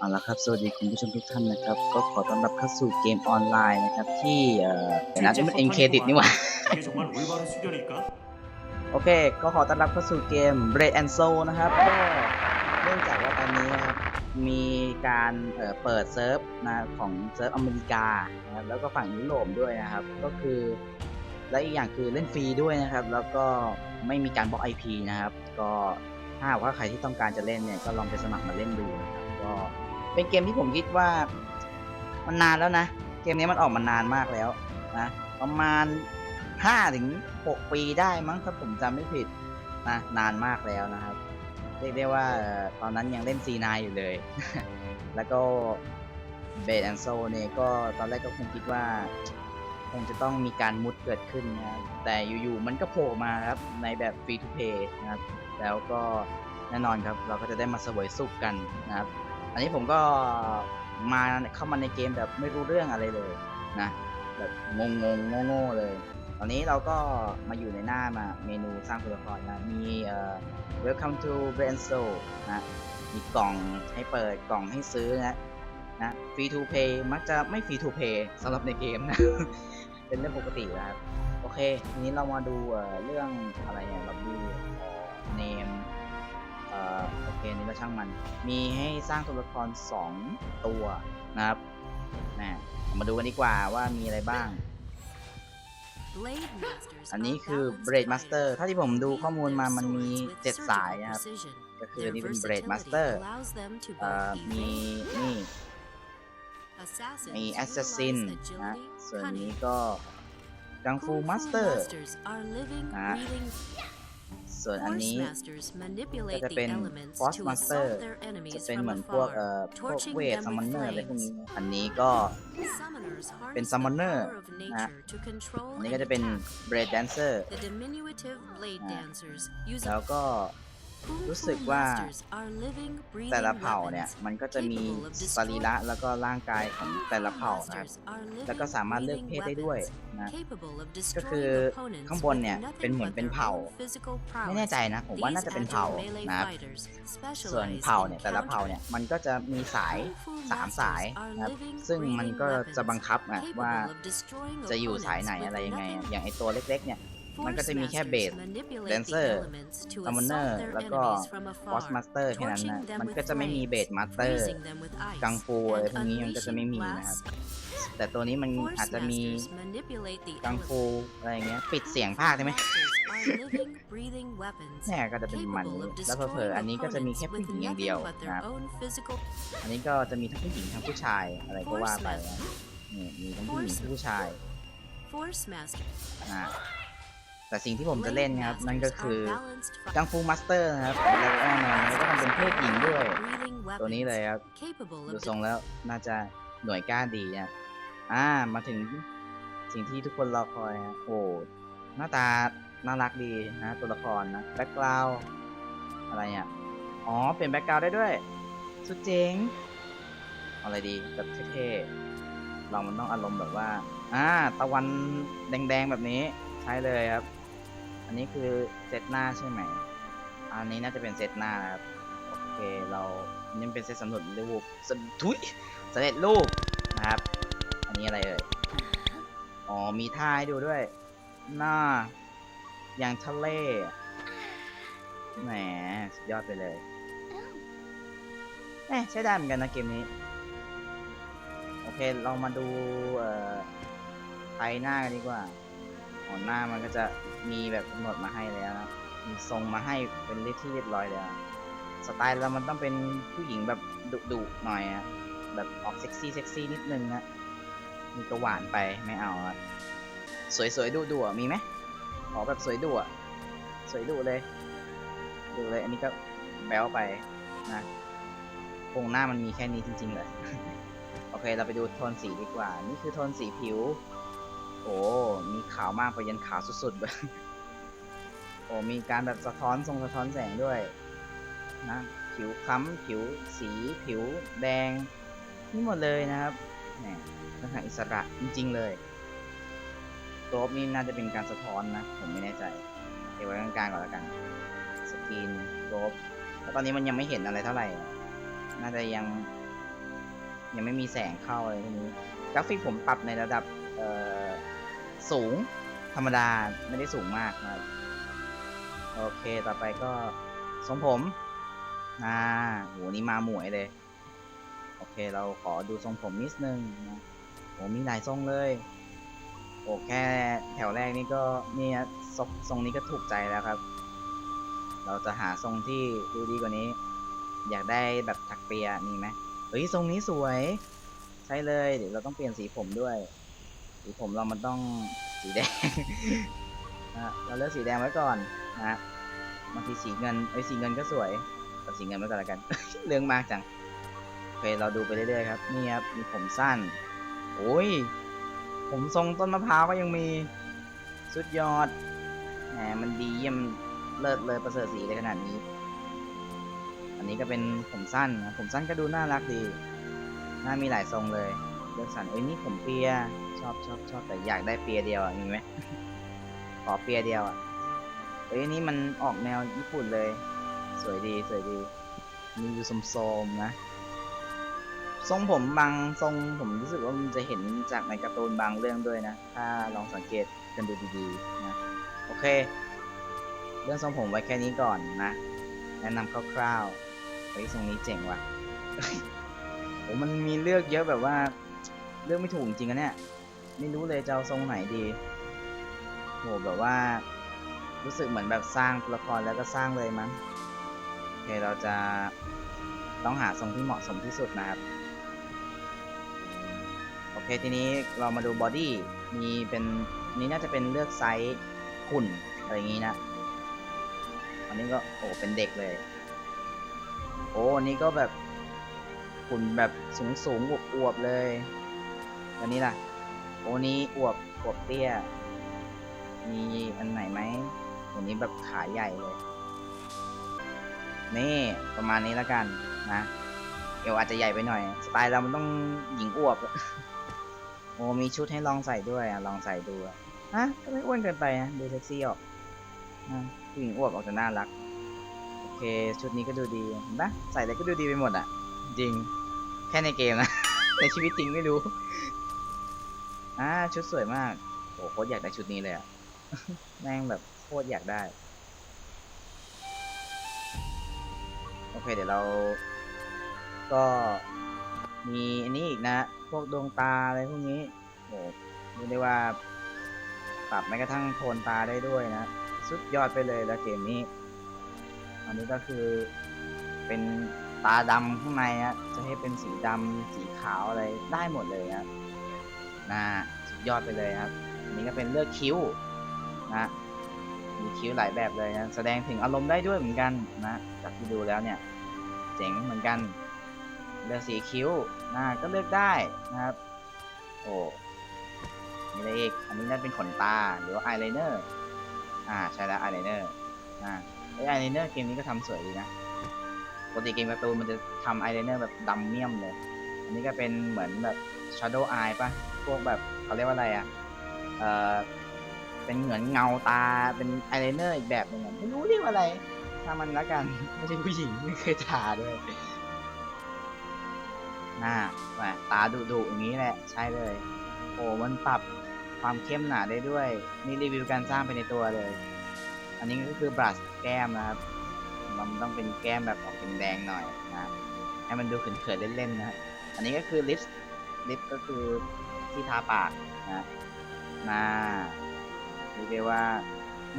เอาละครับ สวัสดีคุณผู้ชมทุกท่านนะครับ ก็ขอต้อนรับเข้าสู่เกมออนไลน์นะครับ ที่เอ่อเดี๋ยวนะที่มันเอ็นเครดิตนี่หว่า 이게 정말 올바른 수련일까? โอเค ก็ขอต้อนรับเข้าสู่เกม Bread and Soul นะครับ ก็เนื่องจากว่าตอนนี้นะครับ มีการเอ่อเปิดเซิร์ฟนะของเซิร์ฟอเมริกานะครับแล้วก็ฝั่งยุโรปด้วยนะครับ ก็คือ และอีกอย่างคือเล่นฟรีด้วยนะครับ แล้วก็ไม่มีการบล็อก IP นะครับ ก็ถ้าหากว่าใครที่ต้องการจะเล่นเนี่ย ก็ลองไปสมัครมาเล่นดูนะครับ ก็ เป็นเกมที่ผมคิดว่ามันนานแล้วนะ เกมนี้มันออกมานานมากแล้วนะประมาณ5ถึง6ปีได้มั้งถ้าผมจำไม่ผิดนะนานมากแล้วนะครับ เรียกได้ว่าตอนนั้นยังเล่น C9 อยู่เลย แล้วก็เบดแอนโซเนี่ยก็ตอนแรกก็คงคิดว่าคงจะต้องมีการมุดเกิดขึ้นนะแต่อยู่ๆมันก็โผล่มาครับในแบบฟรีทูเพย์นะครับ แล้วก็แน่นอนครับเราก็จะได้มาเสวยสุขกันนะครับ อันนี้ผมก็มาเข้ามาในเกมแบบไม่รู้เรื่องอะไรเลยนะ แบบงงงงโง่ๆเลย ตอนนี้เราก็มาอยู่ในหน้ามาเมนูสร้างตัวละครนะ มีเอ่อ welcome to b r a n s o นะ มีกล่องให้เปิดกล่องให้ซื้อนะนะ free to play มักจะไม่ free to play สำหรับในเกมนะ เป็นเรื่องปกติแล้วครับ โอเคทีนี้เรามาดูเเรื่องอะไรเนี่ยเราดูเนมเอ่ อโอเคนี่ก็ช่างมัน มีให้สร้างตัวละคร 2 ตัวนะครับนะเรามาดูกันดีกว่าว่ามีอะไรบ้าง อันนี้คือ Blade Master ถ้าที่ผมดูข้อมูลมามันมี 7 สายนะครับ ก็คืออันนี้เป็น Blade Master เอ่อมีนี่ มี Assassin นะส่วนนี้ก็กังฟู Master นะ ส่วนอันนี้ก็จะเป็น Force Force Master Master จะจะเป็เป็นนเหเหมืมืออนนพพววกกเอ่อพวกเวทซัมมอนเนอร์อะไรพวกนี้อันนี้ก็เป็น Summoner นะอันนี้ก็จะเป็น Blade Dancer แล้วก็ รู้สึกว่าแต่ละเผ่าเนี่ยมันก็จะมีสรีระแล้วก็ร่างกายของแต่ละเผ่านะครับแล้วก็สามารถเลือกเพศได้ด้วยนะก็คือข้างบนเนี่ยเป็นเหมือนเป็นเผ่าไม่แน่ใจนะผมว่าน่าจะเป็นเผ่านะครับส่วนเผ่าเนี่ยแต่ละเผ่าเนี่ยมันก็จะมีสายสามสายนะครับซึ่งมันก็จะบังคับอะว่าจะอยู่สายไหนอะไรยังไงอะอย่างไอตัวเล็กๆเนี่ย มันก็จะมีแค่เบส Dancer Summoner แล้วก็ Boss Master แค่นั้นนะ มันก็จะไม่มีเบส Master กังฟูอะไรพวกนี้มันก็จะไม่มีนะครับ แต่ตัวนี้มันอาจจะมีกังฟูอะไรอย่างเงี้ย ปิดเสียงภาคได้ไหมแน่ก็จะเป็นมัน แล้วเผลอๆอันนี้ก็จะมีแค่ผู้หญิงอย่างเดียวนะครับ อันนี้ก็จะมีทั้งผู้หญิงทั้งผู้ชายอะไรก็ว่าไปนะนี่มีทั้งผู้หญิงทั้งผู้ชายนะ แต่สิ่งที่ผมจะเล่นนะครับ นั่นก็คือกังฟูมาสเตอร์นะครับแล้วแน่นอนมันก็ต้องเป็นเพศหญิงด้วย ตัวนี้เลยครับ ดูทรงแล้วน่าจะหน่วยก้านดีนะอ่ามาถึงสิ่งที่ทุกคนรอคอยนะโอ้หน้าตาน่ารักดีนะตัวละครนะแบ็กกราวอะไรอะอ๋อเปลี่ยนแบ็กกราวได้ด้วย สุดเจ๋งเอาอะไรดีแบบเท่ๆเรามันต้องอารมณ์แบบว่า อ่า ตะวันแดงๆแบบนี้ ใช้เลยครับ อันนี้คือเซตหน้าใช่ไหม อันนี้น่าจะเป็นเซตหน้านะครับ โอเค เราอันนี่เป็นเซตสำรวจรูปสทุยสำเร็จรูปนะครับ อันนี้อะไรเอ่ย อ๋อ มีท่าให้ดูด้วย หน้า อย่างทะเล แหมสุดยอดไปเลยแหมใช้ได้เหมือนกันนะเกมนี้ โอเค เรามาดู เอ่อไทยหน้ากันดีกว่าอ๋อหน้ามันก็จะ มีแบบกำหนดมาให้แล้วนะมีทรงมาให้เป็นเรียที่เรียบร้อยแล้ว สไตล์เรามันต้องเป็นผู้หญิงแบบดุดุๆหน่อยอะแบบออกเซ็กซี่เซ็กซี่นิดนึงนะมีก็หวานไปไม่เอาอะสวยๆดุดุๆมีไหมขอแบบสวยดุอะสวยดุเลยดูเลย อันนี้ก็แบลไปนะโครงหน้ามันมีแค่นี้จริงๆเลยโอเค เราไปดูโทนสีดีกว่า นี่คือโทนสีผิว โอ้ มีขาวมากไปยันขาวสุดๆเลยโอ้มีการแบบสะท้อนทรงสะท้อนแสงด้วยนะผิวคล้ำผิวสีผิวแดงนี่หมดเลยนะครับแหมลักษณะอิสระจริง ๆ เลยโกรบนี่น่าจะเป็นการสะท้อนนะ ผมไม่แน่ใจเก็บไว้กลางๆก่อนแล้วกันสกรีนโกรบแล้วตอนนี้มันยังไม่เห็นอะไรเท่าไหร่ น่าจะยัง ยังไม่มีแสงเข้าอะไรพวกนี้กราฟิกผมปรับในระดับเอ่อ สูง ธรรมดาไม่ได้สูงมากนะครับโอเคต่อไปก็ทรงผมอ่าโหนี่มาหมวยเลย โอเคเราขอดูทรงผมนิดนึงนะโหมีหลายทรงเลยโอ้แค่แถวแรกนี่ก็เนี่ยทรงทรงนี้ก็ถูกใจแล้วครับ เราจะหาทรงที่ดูดีกว่านี้ อยากได้แบบถักเปียมีไหมเฮ้ยทรงนี้สวย ใช่เลยเดี๋ยวเราต้องเปลี่ยนสีผมด้วย สีผมเรามันต้องสีแดง นะเราเลือกสีแดงไว้ก่อนนะบางทีสีเงินไอ้ยสีเงินก็สวยเอาสีเงินไว้ก่อนละกัน เรื่องมากจังโอเคเราดูไปเรื่อยๆครับนี่ครับมีผมสั้นโอ้ยผมทรงต้นมะพร้าวก็ยังมีสุดยอดแหมมันดีเยี่ยมเลิศเลยประเสริฐสีเลยขนาดนี้ อันนี้ก็เป็นผมสั้นนะผมสั้นก็ดูน่ารักดี น่ามีหลายทรงเลยเลือกสรรเอ้ยนี่ผมเปีย ชอบชอบชอบแต่อยากได้เปียเดียวอะมีไหม ขอเปียเดียวอะเอ้ยนี่มันออกแนวญี่ปุ่นเลย สวยดีสวยดี มีอยู่โสมๆนะ ทรงผมบางทรงผมรู้สึกว่ามันจะเห็นจากในการ์ตูนบางเรื่องด้วยนะ ถ้าลองสังเกตกันดูดีๆนะ โอเค เรื่องทรงผมไว้แค่นี้ก่อนนะ แนะนำคร่าวๆเฮ้ยทรงนี้เจ๋งว่ะโอ้มันมีเลือกเยอะแบบว่าเลือกไม่ถูกจริงๆอะเนี่ย ไม่รู้เลยจะเอาทรงไหนดีโหแบบว่า รู้สึกเหมือนแบบสร้างตัวละครแล้วก็สร้างเลยมั้งโอเคเราจะต้องหาทรงที่เหมาะสมที่สุดนะครับ โอเคทีนี้เรามาดูบอดี้มีเป็นนี่น่าจะเป็นเลือกไซส์หุ่นอะไรอย่างนี้นะ อันนี้ก็โอ้เป็นเด็กเลย โอ้อันนี้ก็แบบหุ่นแบบสูงสูงอวบอวบเลย อันนี้ล่ะ โอ้นี้อวบอวบเตี้ย มีอันไหนไหมอันนี้แบบขาใหญ่เลย นี่ประมาณนี้แล้วกันนะเอวอาจจะใหญ่ไปหน่อย สไตล์เรามันต้องหญิงอวบ โอ้มีชุดให้ลองใส่ด้วยอะ ลองใส่ดูฮะก็ไม่อ้วนเกินไปนะดูเซ็กซี่ออกผู้หญิงอวบออกจะน่ารัก โอเค ชุดนี้ก็ดูดีเห็นปะใส่อะไรก็ดูดีไปหมดอะ จริง แค่ในเกมนะ ในชีวิตจริงไม่รู้ อ่าชุดสวยมากโอ้โคตรอยากได้ชุดนี้เลยอะแม่งแบบโคตรอยากได้ โอเคเดี๋ยวเรา ก็มีอันนี้อีกนะ พวกดวงตาอะไรพวกนี้โอ้เรียกได้ว่า ปรับแม้กระทั่งโทนตาได้ด้วยนะ สุดยอดไปเลยแล้วเกมนี้ อันนี้ก็คือเป็นตาดำข้างในอะจะให้เป็นสีดำสีขาวอะไรได้หมดเลยครับ นะสุดยอดไปเลยครับ อันนี้ก็เป็นเลือกคิ้วนะมีคิ้วหลายแบบเลยนะแสดงถึงอารมณ์ได้ด้วยเหมือนกันนะจากที่ดูแล้วเนี่ยเจ๋งเหมือนกัน เลือกสีคิ้วนะก็เลือกได้นะครับ โอ้มีอะไรอีกอันนี้น่าเป็นขนตาหรือว่าอายไลเนอร์อ่าใช่แล้วอายไลเนอร์อ่าไออายไลเนอร์เกมนี้ก็ทำสวยดีนะปกติเกมการ์ตูนมันจะทำอายไลเนอร์แบบดำเมี่ยมเลย อันนี้ก็เป็นเหมือนแบบ shadow eye ปะพวกแบบเขาเรียกว่าอะไรอะเออเป็นเหมือนเงาตาเป็นอายไลเนอร์อีกแบบหนึงอะไม่รู้เรียกว่าอะไรถ้ามันละกัน ไม่ใช่ผู้หญิงไม่เคยทาด้วยหน้าแหมตาดุดุๆอย่างนี้แหละ ใช่เลย โอ้มันปรับความเข้มหนาได้ด้วย นี่รีวิวการสร้างไปในตัวเลย อันนี้ก็คือบลัชแก้มนะครับ มันต้องเป็นแก้มแบบออกแดงๆหน่อยนะ ให้มันดูเขินๆเล่นๆนะ อันนี้ก็คือลิปส ลิปก็คือที่ทาปากนะมาเรียกได้ว่า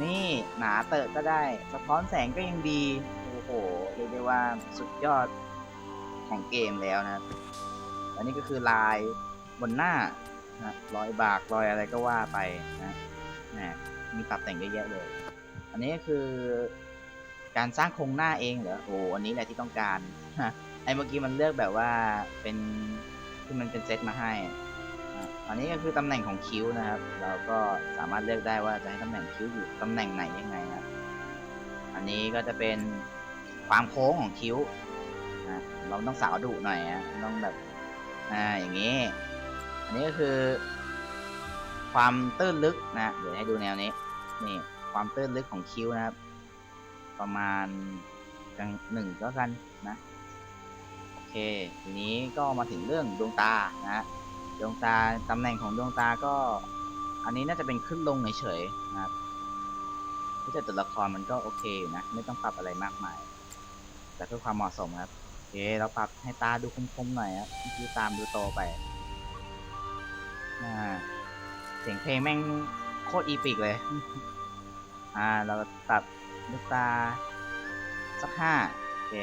นี่หนาเตอะก็ได้ สะท้อนแสงก็ยังดี โอ้โหเรียกได้ว่าสุดยอดของเกมแล้วนะ อันนี้ก็คือลายบนหน้านะรอยบากรอยอะไรก็ว่าไปนะนะมีปรับแต่งเยอะแยะเลย อันนี้ก็คือการสร้างโครงหน้าเองเหรอ โอ้อันนี้แหละที่ต้องการไอ้เมื่อกี้มันเลือกแบบว่าเป็น ที่มันเป็นเซตมาให้อันนี้ก็คือตำแหน่งของคิ้วนะครับ เราก็สามารถเลือกได้ว่าจะให้ตำแหน่งคิ้วอยู่ตำแหน่งไหนยังไงนะครับ อันนี้ก็จะเป็นความโค้งของคิ้วนะเราต้องสาวดุหน่อยนะต้องแบบอ่าอย่างนี้ อันนี้ก็คือ ความตื้นลึกนะเดี๋ยวให้ดูแนวนี้นี่ความตื้นลึกของคิ้วนะครับ ประมาณกลางหนึ่งก็กันนะ เคเค ทีนี้ก็มาถึงเรื่องดวงตานะฮะดวงตาตำแหน่งของดวงตาก็ อันนี้น่าจะเป็นขึ้นลงเฉยๆนะครับที่แต่ตัวละครมันก็โอเคอยู่นะ ไม่ต้องปรับอะไรมากมาย แต่เพื่อความเหมาะสมครับโอเคเราปรับให้ตาดูคมๆหน่อยครับดูตามดูโตไปอ่าเสียงเพลงแม่งโคตรอีปิกเลย อ่า เราก็ปรับลูกตาสักห้าโอเค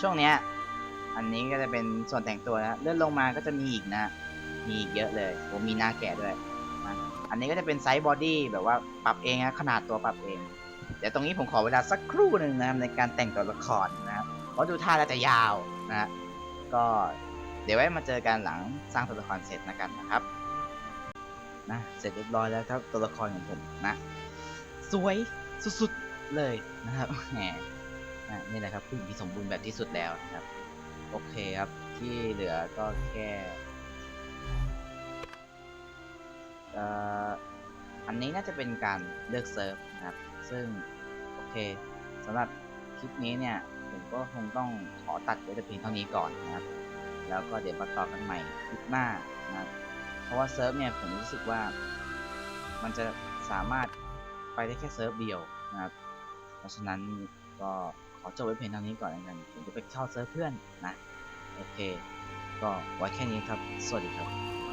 ช่วงเนี้ย อันนี้ก็จะเป็นส่วนแต่งตัวนะเลื่อนลงมาก็จะมีอีกนะ มีอีกเยอะเลยโอ้มีหน้าแกะด้วยนะอันนี้ก็จะเป็นไซส์บอดี้แบบว่าปรับเองนะขนาดตัวปรับเองเดี๋ยวตรงนี้ผมขอเวลาสักครู่หนึ่งนะครับในการแต่งตัวละครนะครับเพราะดูท่าแล้วจะยาวนะก็เดี๋ยวไว้มาเจอกันหลังสร้างตัวละครเสร็จนะกันนะครับนะเสร็จเรียบร้อยแล้วครับตัวละครของผมนะสวยสุดๆเลยนะครับแหมอะนี่แหละครับผู้หญิงที่สมบูรณ์แบบที่สุดแล้วนะครับ โอเคครับ ที่เหลือก็แค่เอ่ออันนี้น่าจะเป็นการเลือกเซิร์ฟนะครับ ซึ่ง โอเคสำหรับคลิปนี้เนี่ย ผมก็คงต้องขอตัดไว้แต่เพียงเท่านี้ก่อนนะครับ แล้วก็เดี๋ยวมาต่อกันใหม่คลิปหน้านะครับ เพราะว่าเซิร์ฟเนี่ยผมรู้สึกว่ามันจะสามารถไปได้แค่เซิร์ฟเดียวนะครับ เพราะฉะนั้นก็ ขอจบไว้เพียงเท่านี้ก่อนแล้วกันผมจะไปเข้าเซิร์ฟเพื่อนนะ โอเค ก็ไว้แค่นี้ครับ สวัสดีครับ